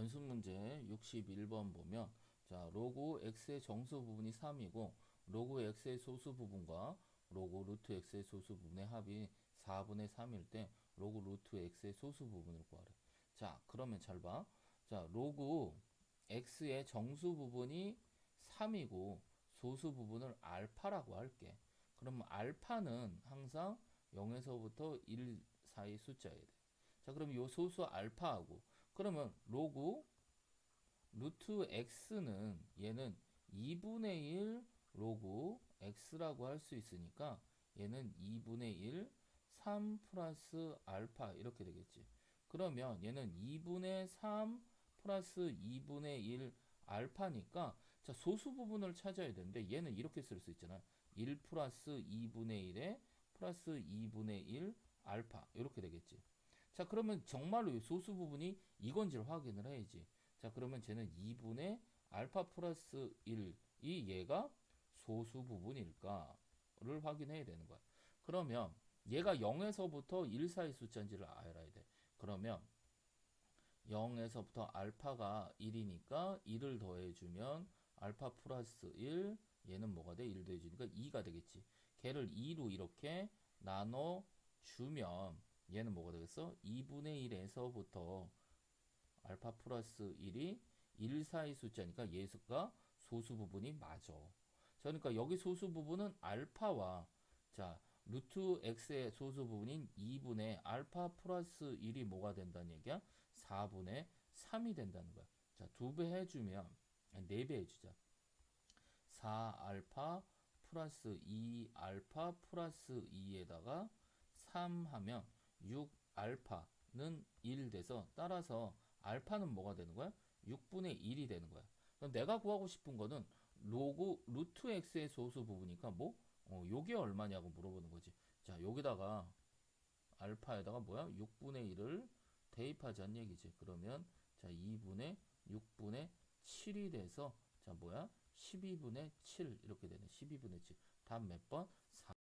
연습 문제 61번 보면 자 로그 x의 정수 부분이 3이고 로그 x의 소수 부분과 로그 루트 x의 소수 부분의 합이 4분의 3일 때 로그 루트 x의 소수 부분을 구하래. 자 그러면 잘 봐. 자 로그 x의 정수 부분이 3이고 소수 부분을 알파라고 할게. 그러면 알파는 항상 0에서부터 1 사이 숫자여야 돼. 자 그럼 요 소수 알파하고 그러면 로그 루트 x는 얘는 2분의 1 로그 x라고 할 수 있으니까 얘는 2분의 1 3 플러스 알파 이렇게 되겠지. 그러면 얘는 2분의 3 플러스 2분의 1 알파니까 자 소수 부분을 찾아야 되는데 얘는 이렇게 쓸 수 있잖아. 1 플러스 2분의 1에 플러스 2분의 1 알파 이렇게 되겠지. 자 그러면 정말로 이 소수 부분이 이건지를 확인을 해야지. 자 그러면 쟤는 2분의 알파 플러스 1이 얘가 소수 부분일까를 확인해야 되는 거야. 그러면 얘가 0에서부터 1 사이 숫자인지를 알아야 돼. 그러면 0에서부터 알파가 1이니까 1을 더해주면 알파 플러스 1 얘는 뭐가 돼? 1 더해주니까 2가 되겠지. 걔를 2로 이렇게 나눠주면 얘는 뭐가 되겠어? 2분의 1에서부터 알파 플러스 1이 1 사이 숫자니까 얘가 소수 부분이 맞아. 자, 그러니까 여기 소수 부분은 알파와 자 루트 x의 소수 부분인 2분의 알파 플러스 1이 뭐가 된다는 얘기야? 4분의 3이 된다는 거야. 자, 두 배 해주면 네 배 해주자. 4알파 플러스 2알파 플러스 2에다가 3 하면 6알파는 1 돼서 따라서 알파는 뭐가 되는 거야? 6분의 1이 되는 거야. 그럼 내가 구하고 싶은 거는 로그 루트 x의 소수 부분이니까 뭐? 어, 요게 얼마냐고 물어보는 거지. 자, 여기다가 알파에다가 뭐야? 6분의 1을 대입하자는 얘기지. 그러면 자, 2분의 6분의 7이 돼서 자, 뭐야? 12분의 7 이렇게 되네. 12분의 7. 답 몇 번? 4.